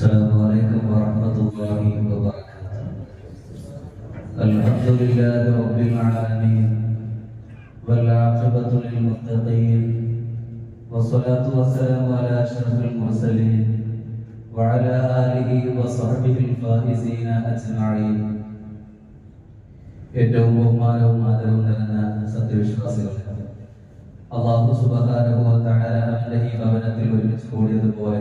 السلام عليكم ورحمة الله وبركاته الحمد لله رب العالمين والعاقبة للمتقين والصلاة والسلام على أشرف المرسلين وعلى آله وصحبه الفائزين أجمعين ഏറ്റവും ബഹുമാനവും ആദരവും നിറഞ്ഞ സത്യവിശ്വാസികളെ അള്ളാഹു സുബഹാനുഭവത്തായ അവന്റെ ഈ ഭവനത്തിൽ ഒരുമിച്ച് കൂടിയതുപോലെ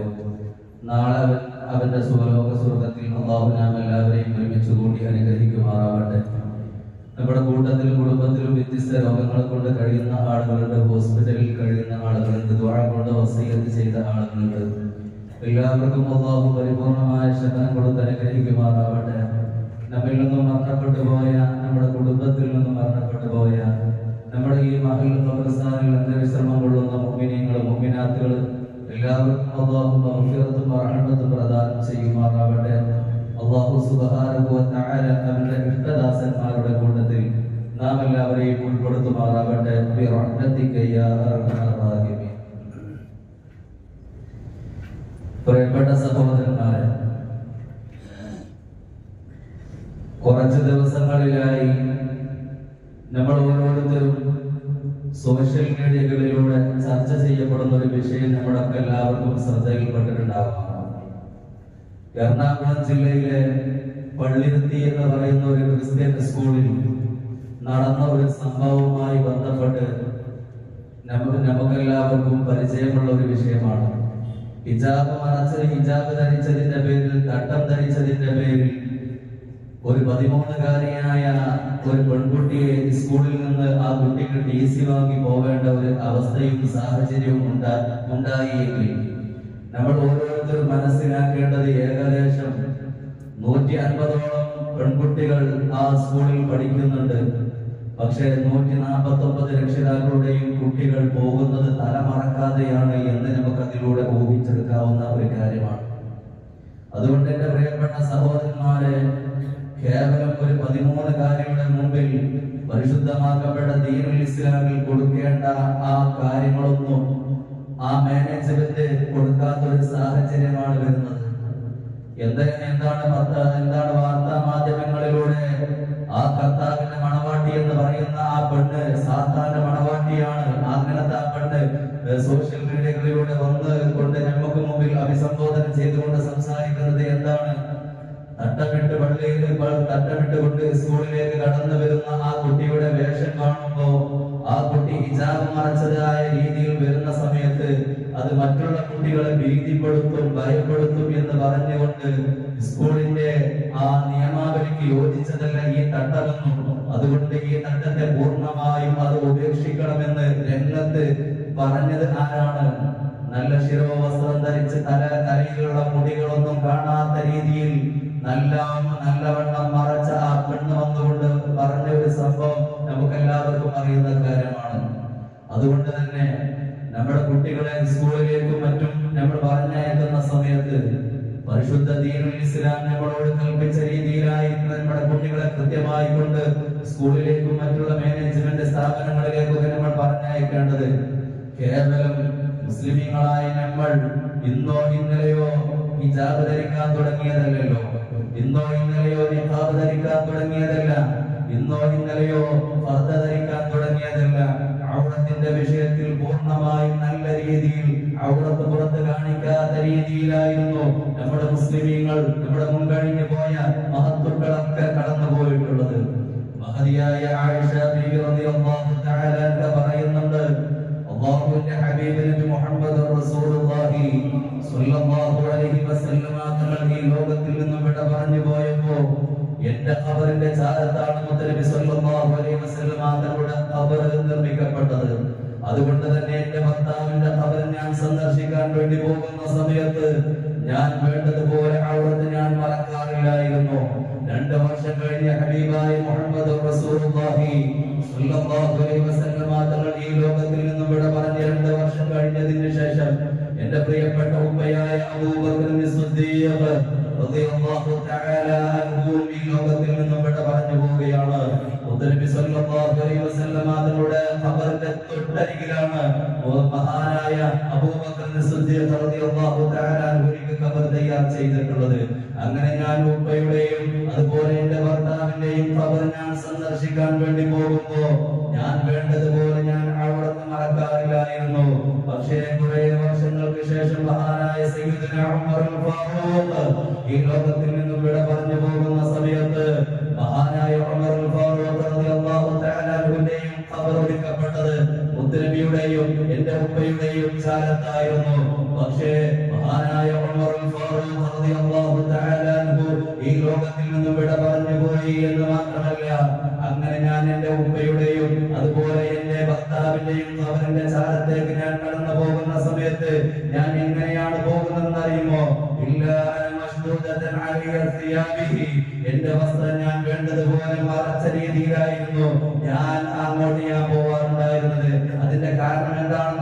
നാളെ അവൻ അവന്റെ സ്വലോക സ്വർഗത്തിൽ അള്ളാഹു നാം എല്ലാവരെയും ഒരുമിച്ച് കൂടി അനുഗ്രഹിക്കുമാറാവട്ടെ. നമ്മുടെ കൂട്ടത്തിലും കുടുംബത്തിലും വ്യത്യസ്ത രോഗങ്ങളെ കൊണ്ട് കഴിയുന്ന ആളുകളുണ്ട് ഹോസ്പിറ്റലിൽ കഴിയുന്ന ആളുകളുണ്ട് ദ്വാഴ കൊണ്ട് വസീയത്ത് ചെയ്ത ആളുകളുണ്ട്. എല്ലാവർക്കും അള്ളാഹു പരിപൂർണമായ ശതനം കൊടുത്ത് അനുഗ്രഹിക്കുമാറാവട്ടെ. നമ്മിൽ നിന്നും മരണപ്പെട്ടു പോയ നമ്മുടെ കുടുംബത്തിൽ നിന്നും മരണപ്പെട്ടു പോയ നമ്മുടെ ഈ മഹിൾ ഖബർസ്ഥാനിൽ അന്തവിശ്രമം കൊള്ളുന്ന മുമ്മിനീങ്ങളും മുമ്മിനാത്തുകളും എല്ലാവർക്കും ചെയ്യുമാറാവട്ടെ അള്ളാഹു സുബ്ഹാനഹു കൂട്ടത്തിൽ നാം എല്ലാവരെയും ഉൾപ്പെടുത്തുമാറാവട്ടെ പ്രിയപ്പെട്ട സഹോദരന്മാരെ കുറച്ച് ദിവസങ്ങളിലായി നമ്മൾ ഓരോരുത്തരും സോഷ്യൽ മീഡിയകളിലൂടെ ചർച്ച ചെയ്യപ്പെടുന്ന ഒരു വിഷയം നമ്മുടെ എല്ലാവർക്കും ശ്രദ്ധയിൽപ്പെട്ടിട്ടുണ്ടാകും എറണാകുളം ജില്ലയിലെ പള്ളിരുത്തി എന്ന് പറയുന്ന ഒരു ക്രിസ്ത്യൻ സ്കൂളിൽ നടന്ന ഒരു സംഭവവുമായി ബന്ധപ്പെട്ട് നമുക്ക് നമുക്കെല്ലാവർക്കും പരിചയമുള്ള ഒരു വിഷയമാണ്. ഹിജാബ് മറച്ച് ഹിജാബ് ധരിച്ചതിന്റെ പേരിൽ തട്ടം ധരിച്ചതിന്റെ പേരിൽ ഒരു പതിമൂന്നുകാരിയായ ഒരു പെൺകുട്ടിയെ സ്കൂളിൽ നിന്ന് ആ കുട്ടിക്ക് ടി സി വാങ്ങി പോകേണ്ട ഒരു അവസ്ഥയും സാഹചര്യവും ഉണ്ടാ ഉണ്ടായിയെങ്കിൽ നമ്മൾ ഓരോരുത്തരും മനസ്സിലാക്കേണ്ടത് ഏകദേശം നൂറ്റി അൻപതോളം പെൺകുട്ടികൾ ആ സ്കൂളിൽ പഠിക്കുന്നുണ്ട്. പക്ഷേ നൂറ്റി നാൽപ്പത്തി ഒമ്പത് രക്ഷിതാക്കളുടെയും കുട്ടികൾ പോകുന്നത് തലമറക്കാതെയാണ് എന്ന് നമുക്ക് അതിലൂടെ ഊഹിച്ചെടുക്കാവുന്ന ഒരു കാര്യമാണ്. അതുകൊണ്ട് എന്റെ പ്രിയപ്പെട്ട സഹോദരന്മാരെ കേവലം ഒരു പതിമൂന്ന് കാര്യങ്ങളുടെ മുമ്പിൽ പരിശുദ്ധമാക്കപ്പെട്ട ദീനുൽ ഇസ്ലാമിൽ കൊടുക്കേണ്ട ആ കാര്യങ്ങളൊന്നും ആ മാനേജ്മെന്റ് കൊടുക്കാത്ത ഒരു സാഹചര്യമാണ് വരുന്നത്. എന്താ എന്താണ് എന്താണ് വാർത്താ മാധ്യമങ്ങളിലൂടെ ആ കർത്താവിന്റെ മണവാട്ടി എന്ന് പറയുന്ന ആ പെണ്ണ് സാത്താന്റെ മണവാട്ടിയാണ്. അങ്ങനത്തെ ആ പെണ്ണ് സോഷ്യൽ മീഡിയകളിലൂടെ വന്ന് കൊണ്ട് നമുക്ക് മുമ്പിൽ അഭിസംബോധന ചെയ്തുകൊണ്ട് സംസാരിക്കുന്നത് എന്താണ്? തട്ടമിട്ട് പള്ളിയിൽ പ- തട്ടമിട്ട് കൊണ്ട് സ്കൂളിലേക്ക് കടന്നു വരുന്ന ആ കുട്ടിയുടെ വേഷം കാണുമ്പോ ആ കുട്ടി ഹിജാബ് മറച്ചതായ രീതിയിൽ വരുന്ന സമയത്ത് അത് മറ്റുള്ള കുട്ടികളെ ഭീതിപ്പെടുത്തും ഭയപ്പെടുത്തും എന്ന് പറഞ്ഞുകൊണ്ട് സ്കൂളിന്റെ ആ നിയമാവലിക്ക് യോജിച്ചതല്ല ഈ തട്ടമെന്നും അതുകൊണ്ട് ഈ തട്ടത്തെ പൂർണമായും അത് ഉപേക്ഷിക്കണമെന്ന് രംഗത്ത് പറഞ്ഞത് ആരാണ്? നല്ല ശിരോവസ്ത്രം ധരിച്ച് തല തലയിലുള്ള മുടികളൊന്നും കാണാത്ത രീതിയിൽ നല്ല നല്ലവണ്ണം മറച്ച ആ പെണ്ണ് വന്നുകൊണ്ട് പറഞ്ഞ ഒരു സംഭവം നമുക്ക് എല്ലാവർക്കും അറിയുന്ന കാര്യമാണ്. അതുകൊണ്ട് തന്നെ നമ്മുടെ കുട്ടികളെ സ്കൂളിലേക്കും മറ്റും നമ്മൾ പറഞ്ഞയക്കുന്ന സമയത്ത് പരിശുദ്ധ ദീനുൽ ഇസ്ലാം നമ്മളോട് കൽപ്പിച്ച രീതിയിലായി നമ്മുടെ കുട്ടികളെ കൃത്യമായി കൊണ്ട് സ്കൂളിലേക്കും മറ്റുള്ള മാനേജ്മെന്റ് സ്ഥാപനങ്ങളിലേക്കൊക്കെ നമ്മൾ പറഞ്ഞയക്കേണ്ടത് കേവലം മുസ്ലിമീങ്ങളായ നമ്മൾ ഇന്നോ ഇന്നലെയോ ഹിജാബ് ധരിക്കാൻ തുടങ്ങിയതല്ലല്ലോ. ഇന്നോ ഇന്നലെയോ നിഖാബ് ധരിക്കാൻ തുടങ്ങിയതല്ല. ഇന്നോ ഇന്നലെയോ ഫർദ ധരിക്കാൻ തുടങ്ങിയതല്ല. ഔറത്തിന്റെ വിഷയത്തിൽ പൂർണമായും നല്ല രീതിയിൽ ഔറത്ത് പുറത്ത് കാണിക്കാത്ത രീതിയിലായിരുന്നു നമ്മുടെ മുസ്ലിമീങ്ങൾ നമ്മുടെ മുൻകഴിഞ്ഞു പോയ മഹത്വക്കളൊക്കെ കടന്നു പോയിട്ടുള്ളത് മഹതിയായ ആയിഷ പറയുന്നുണ്ട് അള്ളാഹുവിന്റെ ഹബീബ് നബി മുഹമ്മദ് റസൂലുള്ളാഹി സ്വല്ലല്ലാഹു അലൈഹി വസല്ലമ തങ്ങൾ ഈ ലോകത്തിൽ നിന്നും വിട പറഞ്ഞു പോയപ്പോ എന്റെ ഖബറിന്റെ ചാരത്താണ് സല്ലല്ലാഹു അലൈഹി വസല്ലമ തങ്ങളുടെ ഖബർ നിർമ്മിക്കപ്പെട്ടത്? അതുകൊണ്ട് തന്നെ എന്റെ ഭർത്താവിന്റെ ഖബർ ഞാൻ സന്ദർശിക്കാൻ വേണ്ടി പോകുന്ന സമയത്ത് ഞാൻ വേണ്ടതുപോലെ അവിടുത്തെ ഞാൻ മറക്കാറില്ലായിരുന്നു. രണ്ട് വർഷം കഴിഞ്ഞ ഹബീബായ മുഹമ്മദ് റസൂലുള്ളാഹി സല്ലല്ലാഹു അലൈഹി വസല്ലമ തങ്ങൾ ഈ ലോകത്തിൽ നിന്നും വിട പറഞ്ഞ് രണ്ട് വർഷം കഴിഞ്ഞതിന് ശേഷം എന്റെ പ്രിയപ്പെട്ട ഉമ്മയായ അബൂബക്കർ സിദ്ദീഖ് റളിയല്ലാഹു തആല ചെയ്തിട്ടുള്ളത്. അങ്ങനെ ഞാൻ ഉപ്പയുടെയും അതുപോലെ എന്റെ ഭർത്താവിന്റെയും ഖബർ ഞാൻ സന്ദർശിക്കാൻ വേണ്ടി പോകുമ്പോ ഞാൻ വേണ്ടതുപോലെ ഉപ്പയുടെയും പക്ഷേ മഹാനായ ഈ ലോകത്തിൽ നിന്നും വിട പറഞ്ഞു പോയി എന്ന് മാത്രമല്ല അങ്ങനെ ഞാൻ എന്റെ ഉപ്പയുടെയും അതുപോലെ എന്റെ ഭർത്താവിന്റെയും അവരുടെ ചാരത്തേക്ക് ഞാൻ കടന്നു പോകുന്ന സമയത്ത് ഞാൻ എങ്ങനെയാണ് പോകുന്നതെന്ന് അറിയുമോ ഇല്ല. എന്റെ വസ്ത്രം ഞാൻ വേണ്ടതുപോലെ മറച്ച രീതിയിലായിരുന്നു ഞാൻ അങ്ങോട്ട് ഞാൻ പോവാറുണ്ടായിരുന്നത്. അതിന്റെ കാരണം എന്താണെന്ന്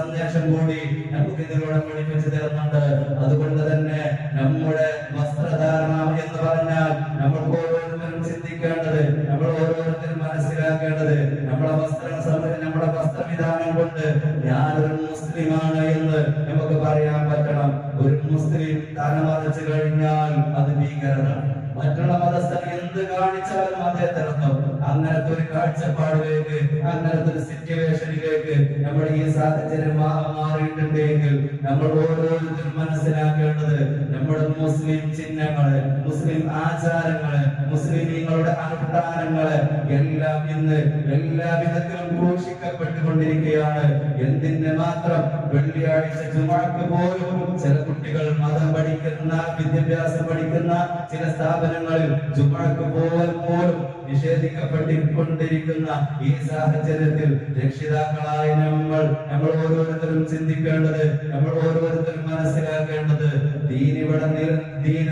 സന്ദേശം കൂടി നമുക്ക് ഇതിലൂടെ പഠിപ്പിച്ചു തരുന്നുണ്ട്. അതുകൊണ്ട് തന്നെ നമ്മുടെ വസ്ത്രധാരണം എന്ന് പറഞ്ഞാൽ നമ്മൾ ഓരോരുത്തരും ചിന്തിക്കേണ്ടത് നമ്മൾ ഓരോരുത്തരും മനസ്സിലാക്കേണ്ടത് നമ്മുടെ വസ്ത്ര നമ്മുടെ വസ്ത്രവിധാനം കൊണ്ട് ഞാനൊരു മുസ്ലിമാണ് എന്ന് നമുക്ക് പറയാൻ പറ്റണം. ഒരു മുസ്ലിം തലമറിച്ചു കഴിഞ്ഞാൽ അത് ഭീകരത മറ്റുള്ള മതസ്ഥർ എന്ത് കാണിച്ചാലും അതേ തരത്തും അങ്ങനത്തെ ഒരു കാഴ്ചപ്പാടിലേക്ക് അങ്ങനത്തെ ഒരു ഈ മാറിയിട്ടുണ്ടെങ്കിൽ നമ്മൾ ഓരോരുത്തരും മനസ്സിലാക്കേണ്ടത് നമ്മുടെ മുസ്ലിം ചിഹ്നങ്ങൾ മുസ്ലിം ആചാരങ്ങൾ മുസ്ലിമീങ്ങളുടെ അനുഷ്ഠാനങ്ങൾ എല്ലാം ഇന്ന് എല്ലാ വിധത്തിലും ഘോഷിക്കപ്പെട്ടുകൊണ്ടിരിക്കുകയാണ്. എന്തിന് മാത്രം വെള്ളിയാഴ്ച ചുമക്ക് പോലും ചില കുട്ടികൾ മതം പഠിക്കുന്ന വിദ്യാഭ്യാസം പഠിക്കുന്ന ചില സ്ഥാപനങ്ങളിൽ ചുമക്ക് പോലും പോലും നിഷേധിക്കപ്പെട്ടുകൊണ്ടിരിക്കുന്ന ഈ സാഹചര്യത്തിൽ രക്ഷിതാക്കളായ നമ്മൾ നമ്മൾ ഓരോരുത്തരും ചിന്തിക്കേണ്ടത് നമ്മൾ ഓരോരുത്തരും മനസ്സിലാക്കേണ്ടത് ദീൻ ഇവിടെ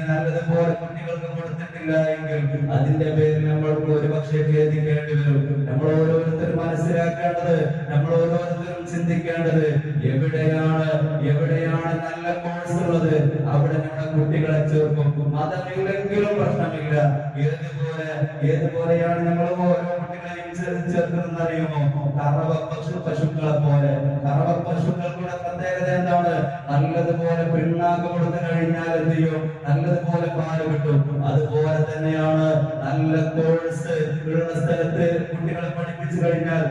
നല്ലതുപോലെ കുട്ടികൾക്ക് കൊടുത്തിട്ടില്ല എങ്കിൽ അതിന്റെ പേരിൽ നമ്മൾക്ക് ഒരുപക്ഷെ ഭേദിക്കേണ്ടി വരും. നമ്മൾ ഓരോരുത്തരും മനസ്സിലാക്കേണ്ടത് നമ്മൾ ഓരോരുത്തരും ചിന്തിക്കേണ്ടത് എവിടെയാണ് എവിടെയാണ് നല്ല കോഴ്സ് ഉള്ളത്? അവിടെ നമ്മുടെ കുട്ടികളെ ചേർക്കും. മതമില്ലെങ്കിലും പ്രശ്നമില്ല. ഏതുപോലെ ഏതുപോലെയാണ് നമ്മൾ ഓരോ കുട്ടികളെയും ചേർ- ചേർക്കുന്നതെന്ന് അറിയുമോ കറവ പശു പശുക്കളെ പോലെ. കറവ പശുക്കൾക്കുള്ള പ്രത്യേകത എന്താണ്? നല്ലതുപോലെ പിണ്ണാക്ക് കൊടുത്തു കഴിഞ്ഞാൽ എന്ത് ചെയ്യും? നല്ലതുപോലെ പാൽ കിട്ടും. അതുപോലെ തന്നെയാണ് നല്ല കോഴ്സ് ഉള്ള സ്ഥലത്ത് കുട്ടികളെ പഠിപ്പിച്ചു കഴിഞ്ഞാൽ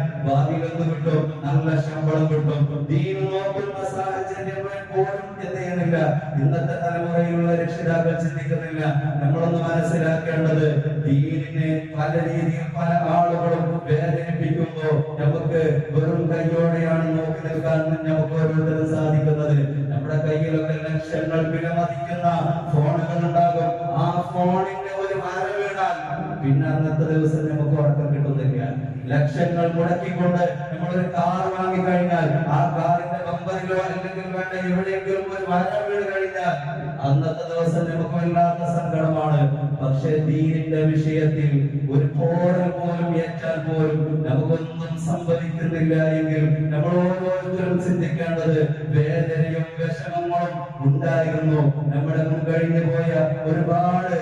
എന്ത് കിട്ടും നല്ല ശമ്പളം കിട്ടും. ദീൻ നോക്കുന്ന സാഹചര്യം പോലും എന്ത് ചെയ്യുന്നില്ല ഇന്നത്തെ തലമുറയിലുള്ള രക്ഷിതാക്കൾ ചിന്തിക്കുന്നില്ല. നമ്മളൊന്ന് മനസ്സിലാക്കേണ്ടത് ദീനിനെ പല രീതിയിൽ പല ആളുകളും വേദനിപ്പിക്കുമ്പോ നമുക്ക് വെറും കൈയോടെയാണ് നോക്കി നിൽക്കാൻ നമുക്ക് ഓരോരുത്തരും സാധിക്കുന്നത്. നമ്മുടെ കയ്യിലൊക്കെ ലക്ഷങ്ങൾ വിലമതിക്കുന്ന ഫോണുകൾ ഉണ്ടാകും. ആ ഫോണിന്റെ ഒരു മരം വീണാൽ പിന്നെ അന്നത്തെ ദിവസം നമുക്ക് ഉറക്കം കിട്ടുന്നില്ല. ലക്ഷങ്ങൾ മുടക്കിക്കൊണ്ട് നമ്മളൊരു കാർ വാങ്ങി കഴിഞ്ഞാൽ ആ കാറിന്റെ ബമ്പറിലോ അല്ലെങ്കിൽ വേണ്ട എവിടെയെങ്കിലും ഒരു മരണം വീട് കഴിഞ്ഞാൽ അന്നത്തെ ദിവസം നമുക്ക് വല്ലാത്ത സങ്കടമാണ്. പക്ഷെ ദീനിന്റെ വിഷയത്തിൽ ഒരു പോറൽ പോലും ഏറ്റാൽ പോലും നമുക്കൊന്നും സംഭവിക്കുന്നില്ല എങ്കിൽ നമ്മൾ ഓരോരുത്തരും ചിന്തിക്കേണ്ടത് ഉണ്ടായിരുന്നു. നമ്മുടെ മുൻകഴിഞ്ഞു പോയ ഒരുപാട്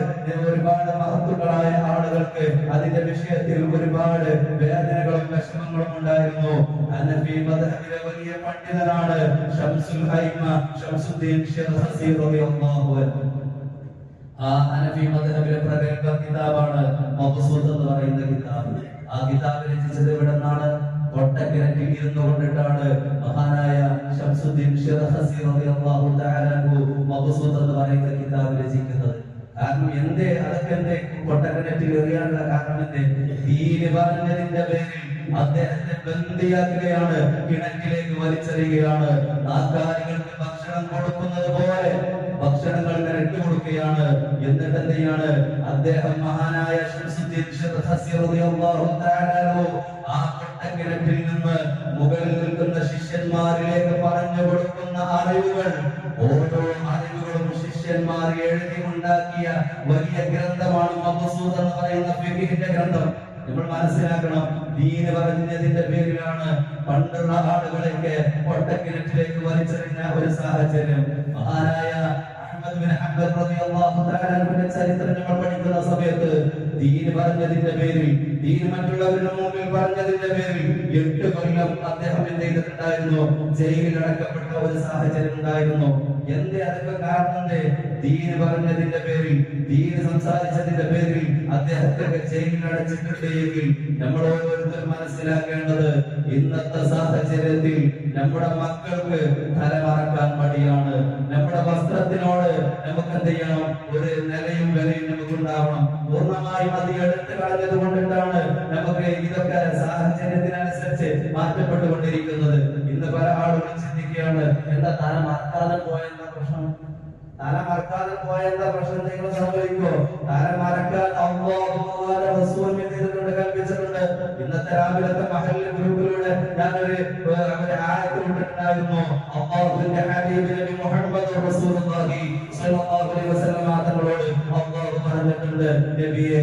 ഒരുപാട് മഹത്തുക്കളായ ആളുകൾക്ക് അതിന്റെ വിഷയത്തിൽ ഒരുപാട് വേദനകളും വിഷമങ്ങളും ഉണ്ടായിരുന്നു. അനഫി മദ്ഹബിലെ വലിയ പണ്ഡിതനാണ് ഷംസുൽ ഹൈമ ഷംസുദ്ദീൻ ഷിർഹസി റളിയല്ലാഹു ആ ഹനഫി മദ്ഹബിലെ പ്രഗത്ഭ കിതാബാണ് മബ്സൂത്ത് എന്ന് പറയുന്ന കിതാബ്. ആ കിതാബ് രചിച്ചത് ഇവിടെ നിന്നാണ് ഇരുന്നു കൊണ്ടിട്ടാണ് മഹാനായ ഷംസുദ്ദീൻ ഷിർഹസി റളിയല്ലാഹു എന്തേ കൊട്ടക്കിണറ്റിൽ എറിയാനുള്ള കാരണം എന്തേ? ദീന് പേരിൽ അദ്ദേഹത്തെ ബന്ദിയാക്കുകയാണ് കിണറ്റിലേക്ക് വലിച്ചെറിയുകയാണ്. നാക്കാലികൾക്ക് ഭക്ഷണം കൊടുക്കുന്നത് പോലെ ഭക്ഷണങ്ങൾ ഇട്ട് കൊടുക്കുകയാണ്. എന്നിട്ട് എന്ത് ചെയ്യാണ്? അദ്ദേഹം മഹാനായ കൊട്ടക്കിണറ്റിൽ നിന്ന് മുകളിൽ നിൽക്കുന്ന ശിഷ്യന്മാരിലേക്ക് പറഞ്ഞു കൊടുക്കുന്ന അറിവുകൾ ഓരോ അറിവുകളും ശിഷ്യന്മാർ എഴുതി ഉണ്ടാക്കിയ വലിയ ഗ്രന്ഥമാണ് മബസൂദ് എന്ന് പറയുന്ന ഫിഖിന്റെ ഗ്രന്ഥം. നമ്മൾ മനസ്സിലാക്കണം ദീന് പറഞ്ഞതിന്റെ പേരിലാണ് പണ്ടുള്ള ആളുകളൊക്കെ ഒട്ടക്കിണറ്റിലേക്ക് വലിച്ചെറിഞ്ഞ ഒരു സാഹചര്യം. മഹാനായ ചരിത്രം നമ്മൾ പഠിക്കുന്ന സമയത്ത് ദീൻ പറഞ്ഞതിന്റെ പേരിൽ ദീൻ മറ്റുള്ളവരുടെ മുമ്പിൽ പറഞ്ഞതിന്റെ പേരിൽ എട്ട് കൊല്ലം അദ്ദേഹം എന്ത് ചെയ്തിട്ടുണ്ടായിരുന്നു? ജയിലിൽ അടക്കപ്പെട്ട ഒരു സാഹചര്യം ഉണ്ടായിരുന്നു. എന്തേ? അതൊക്കെ കാരണം ദീൻ പറഞ്ഞതിന്റെ പേരിൽ ദീന് സംസാരിച്ചതിന്റെ പേരിൽ അദ്ദേഹത്തെ ജയിലിൽ അടച്ചിട്ടുണ്ടെങ്കിൽ നമ്മൾ ഓരോരുത്തരും മനസ്സിലാക്കേണ്ടത് ഇന്നത്തെ സാഹചര്യത്തിൽ നമ്മുടെ മക്കൾക്ക് തലമറക്കാൻ മടിയാണ്. നമ്മുടെ വസ്ത്രത്തിനോട് നമുക്ക് എന്ത് ചെയ്യണം? ഒരു നിലയും വിലയും നമുക്ക് ഉണ്ടാവണം പൂർണമായും അത് എടുത്തു കളഞ്ഞത് കൊണ്ടിട്ടാണ് നമുക്ക് ഇതൊക്കെ സാഹചര്യത്തിനനുസരിച്ച് മാറ്റപ്പെട്ടുകൊണ്ടിരിക്കുന്നത്. ഇന്ന് പല ആളുകളും ചിന്തിക്കുകയാണ് എന്താ തല മറക്കാതെ പോയെന്താ പ്രശ്നം തല മറക്കാതെ നിങ്ങൾ സംഭവിക്കോ മറക്കാൻ അള്ളാഹുവിന്റെ കൽപ്പിച്ചിട്ടുണ്ട്. ഇന്നത്തെ രാവിലത്തെ മഹല്ല് ഗ്രൂപ്പിലൂടെ ഞാനൊരു ഏഹ്, ആയത്തിലുണ്ടായിരുന്നു അള്ളാഹുവിന്റെ ഹബീബ് നബി മുഹമ്മദ് റസൂലുള്ളാഹി സ്വല്ലല്ലാഹു അലൈഹി വസല്ലം അള്ളാഹു പറഞ്ഞിട്ടുണ്ട് നബിയെ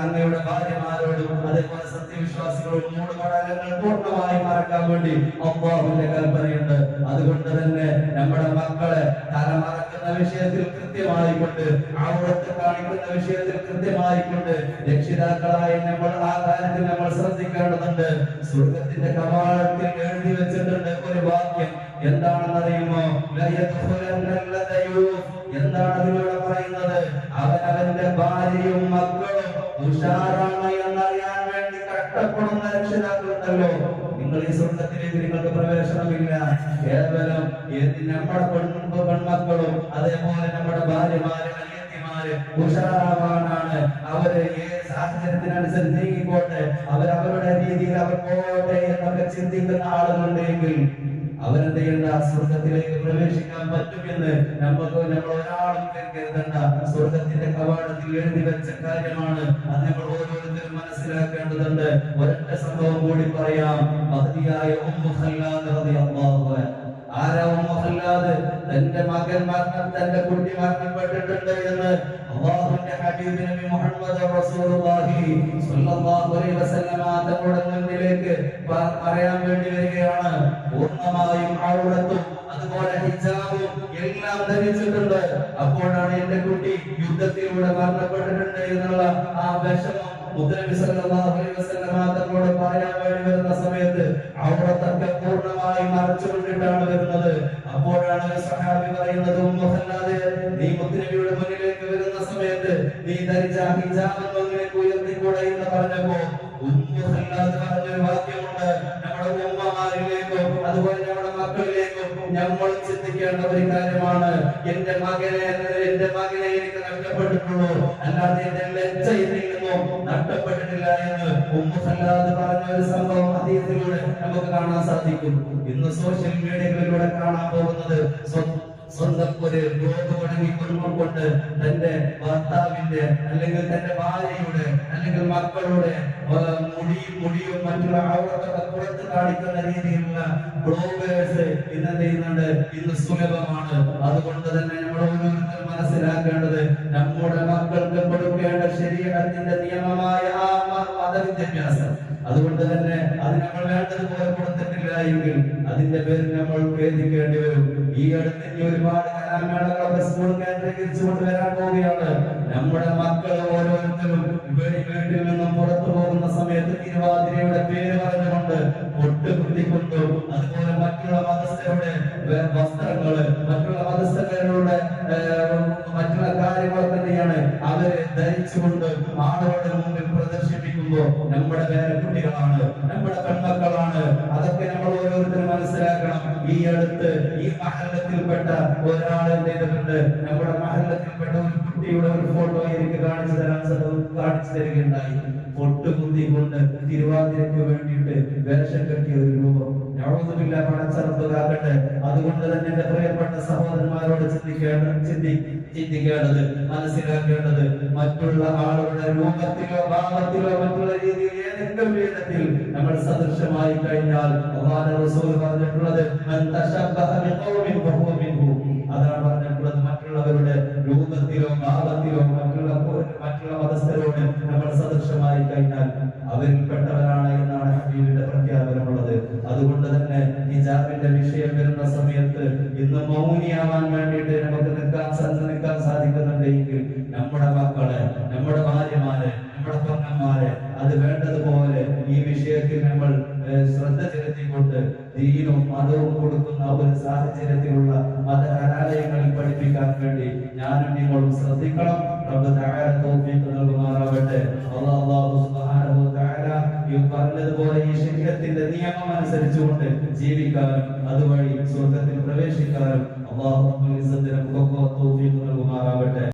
അങ്ങയുടെ ഭാര്യമാരോടും അതേപോലെ സത്യവിശ്വാസികളോടും മൂട് മടങ്ങങ്ങൾ പൂർണമായി മറക്കാൻ വേണ്ടി അള്ളാഹുവിന്റെ കൽപ്പനയുണ്ട് അതുകൊണ്ട് തന്നെ നമ്മുടെ മക്കളെ തലമറക്കുന്ന വിഷയത്തിൽ കൃത്യമായിക്കൊണ്ട് ആവുടത്ത് കാണിക്കുന്ന വിഷയത്തിൽ കൃത്യമായിക്കൊണ്ട് രക്ഷിതാക്കളായി നമ്മൾ ആ കാര്യത്തിൽ നമ്മൾ ശ്രദ്ധിക്കേണ്ടതുണ്ട്. സ്വർഗത്തിന്റെ കവാടത്തിൽ എഴുതി വെച്ചിട്ടുണ്ട് ഒരു വാക്യം. എന്താണെന്നറിയുമോ. എന്താണ് അതിലൂടെ പറയുന്നത്? അവൻ അവന്റെ ഭാര്യയും മക്കളും ഉഷാറാണ് എന്നറിയാൻ കഷ്ടപ്പെടുന്ന രക്ഷിതാക്കളുണ്ടല്ലോ നിങ്ങൾ ഈ സ്വർഗത്തിലേക്ക് നിങ്ങൾക്ക് പ്രവേശനമില്ല. കേവലം നമ്മുടെ പെൺ പെൺമക്കളും അതേപോലെ നമ്മുടെ ഭാര്യമാര് അനിയത്തിമാര് ഉഷാറാവാനാണ്. അവർ ഏത് സാഹചര്യത്തിനനുസരിച്ച് നീങ്ങിക്കോട്ടെ. അവരുടെ രീതിയിൽ അവർ പോകട്ടെ എന്നൊക്കെ ചിന്തിക്കുന്ന ആളുകളുണ്ടെങ്കിൽ ചെയ്യണ്ട? സ്വർഗത്തിലേക്ക് പ്രവേശിക്കാൻ പറ്റുമെന്ന് നമുക്ക് നമ്മൾ ഒരാളും കരുതണ്ട. സ്വർഗത്തിന്റെ കവാടത്തിൽ എഴുതി വെച്ച കാര്യമാണ്. അത് നമ്മൾ ഓരോരുത്തരും മനസ്സിലാക്കേണ്ടതുണ്ട്. ഒരൊറ്റ സംഭവം കൂടി പറയാം. മഹതിയായ തന്റെ മകൻ മരണം തന്റെ കുട്ടി മരണപ്പെട്ടിട്ടുണ്ട് എന്ന് നബി റസൂലുള്ളാഹി വസല്ലമ തങ്ങളുടെ മുന്നിലേക്ക് പറയാൻ വേണ്ടി വരികയാണ്. പൂർണമായും ഔറത്തും അതുപോലെ ഹിജാബും എല്ലാം ധരിച്ചിട്ടുണ്ട്. അപ്പോഴാണ് എന്റെ കുട്ടി യുദ്ധത്തിലൂടെ മരണപ്പെട്ടിട്ടുണ്ട് എന്നുള്ള ആ വിഷമം മുത്തനബി സല്ലല്ലാഹു അലൈഹി വസല്ലമ തങ്ങളോട് പറയാൻ വേണ്ടി വരുന്ന പൂർണമായി മറച്ചുകൊണ്ടിട്ടാണ് വരുന്നത്. അപ്പോഴാണ് ഒരു സഹാബി പറയുന്നത് ഉമ്മു ഖല്ലാദ് നീ മുത്തനബിയുടെ മുന്നിലേക്ക് വരുന്ന സമയത്ത് നീ ധരിച്ച ഹിജാബ് നിനക്ക് ഉയർത്തിക്കൂടെ എന്ന് പറഞ്ഞപ്പോ ചിന്തിക്കേണ്ട ഒരു കാര്യമാണ്. എന്റെ മകനെ എന്റെ മകനെ എനിക്ക് നഷ്ടപ്പെട്ടിട്ടുള്ളൂ. അല്ലാതെ എന്റെ ലജ്ജ എന്നിൽ നഷ്ടപ്പെട്ടിട്ടില്ല എന്ന് ഉമ്മു ഖല്ലാദ് പറഞ്ഞ ഒരു സംഭവം അതീതത്തിലൂടെ നമുക്ക് കാണാൻ സാധിക്കും ഇന്ന് സോഷ്യൽ മീഡിയകളിലൂടെ കാണാൻ പോകുന്നത് സ്വ- സ്വന്തം ഒരു ബോധമടങ്ങി കുടുംബം കൊണ്ട് തന്റെ ഭർത്താവിന്റെ അല്ലെങ്കിൽ തന്റെ ഭാര്യയുടെ അല്ലെങ്കിൽ മക്കളുടെ മുടിയും മുടിയും മറ്റുള്ള ആവറത്തൊക്കെ പുറത്ത് കാണിക്കുന്ന രീതിയിലുള്ള ബ്ലോഗേഴ്സ് ഇന്ന് ചെയ്യുന്നുണ്ട്? ഇന്ന് സുലഭമാണ്. അതുകൊണ്ട് തന്നെ നമ്മൾ ഓരോരുത്തരും മനസ്സിലാക്കേണ്ടത് നമ്മുടെ മക്കൾക്ക് കൊടുക്കേണ്ട ശരീരത്തിന്റെ നിയമമായ ആ മതവിദ്യാഭ്യാസം. അതുകൊണ്ട് തന്നെ അത് നമ്മൾ വേണ്ടതുപോലെ കൊടുത്തിട്ടില്ല എങ്കിൽ അതിന്റെ പേരിൽ നമ്മൾ ഖേദിക്കേണ്ടി വരും. ഈ അടുത്ത് ഒരുപാട് കലാമേളകളൊക്കെ സ്കൂൾ കേന്ദ്രീകരിച്ചുകൊണ്ട് വരാൻ പോവുകയാണ്. നമ്മുടെ മക്കൾ ഓരോരുത്തരും വീടി വീട്ടിൽ നിന്നും പുറത്തു പോകുന്ന സമയത്ത് തിരുവാതിരയുടെ പേര് പറഞ്ഞുകൊണ്ട് പൊട്ട് കുത്തിക്കൊണ്ടും അതുപോലെ മറ്റുള്ള മതസ്ഥരുടെ വസ്ത്രങ്ങൾ മറ്റുള്ള മതസ്ഥരുടെ മറ്റുള്ള കാര്യങ്ങളൊക്കെ തന്നെയാണ് അവർ ധരിച്ചുകൊണ്ട് ആളുകളുടെ മുമ്പിൽ പ്രദർശിപ്പിക്കുമ്പോ നമ്മുടെ പേരക്കുട്ടികളാണ് നമ്മുടെ പെൺമക്കളാണ്. അതൊക്കെ നമ്മൾ ഓരോരുത്തരും മനസ്സിലാക്കണം. ഈ അടുത്ത് ഈ മഹല്ലത്തിൽപ്പെട്ട ഒരാൾ എന്ത് ചെയ്തിട്ടുണ്ട്? നമ്മുടെ മഹല്ലത്തിൽപ്പെട്ട ഒരു കുട്ടിയുടെ ഒരു ഫോട്ടോ എനിക്ക് കാണിച്ചു തരാൻ കാണിച്ചു തരികയുണ്ടായി. പൊട്ടുകുത്തി കൊണ്ട് തിരുവാതിരയ്ക്ക് വേണ്ടിയിട്ട് വേഷം കെട്ടിയ ഒരു രൂപം. ഞവതുമില്ല പണച്ചറപ്പുകാക്കട്ടെ അതുകൊണ്ട് തന്നെ എന്റെ പ്രിയപ്പെട്ട സഹോദരന്മാരോട് ചിന്തിക്കേണ്ട ചിന്തി ചിന്തിക്കേണ്ടത് മനസ്സിലാക്കേണ്ടത് മറ്റുള്ള ആളുകളുടെ രൂപത്തിലോ ഭാവത്തിലോ മറ്റുള്ള രീതിയിൽ ഏതെങ്കിലും വിധത്തിൽ നമ്മൾ സദൃശമായി കഴിഞ്ഞാൽ റസൂൽ പറഞ്ഞിട്ടുള്ളത് അതാണ് പറഞ്ഞിട്ടുള്ളത്. മറ്റുള്ളവരുടെ രൂപത്തിലോ ഭാവത്തിലോ മറ്റുള്ള മറ്റുള്ള മതസ്ഥരോട് നമ്മൾ സദൃശമായി കഴിഞ്ഞാൽ അവരിൽ പെട്ടവരാണ് എന്നാണ് ഹബീബിന്റെ പ്രഖ്യാപനമുള്ളത്. അതുകൊണ്ട് തന്നെ ഹിജാബിന്റെ വിഷയം വരുന്ന സമയത്ത് ഇന്ന് മൗനിയാവാൻ വേണ്ടിയിട്ട് നമുക്ക് നിൽക്കാൻ നിൽക്കാൻ സാധിക്കുന്നുണ്ടെങ്കിൽ നമ്മുടെ മക്കളെ നമ്മുടെ ഭാര്യമാരെ നമ്മുടെ പങ്ങന്മാരെ അത് വേണ്ടതുപോലെ ഈ വിഷയത്തിൽ നമ്മൾ ശ്രദ്ധ ചെലുത്തിക്കൊണ്ട് ദീനും മതവും കൊടുക്കുന്ന ഒരു സാഹചര്യത്തിലുള്ള മത കലാലയങ്ങളിൽ പഠിപ്പിക്കാൻ വേണ്ടി ഞാനും നിങ്ങളും ശ്രദ്ധിക്കണം. അല്ലാഹ് സുബ്ഹാനഹു ശരീരത്തിന്റെ നിയമം അനുസരിച്ചുകൊണ്ട് ജീവിക്കാനും അതുവഴി സ്വർഗത്തിൽ പ്രവേശിക്കാനും അള്ളാഹു നൽകുമാറാവട്ടെ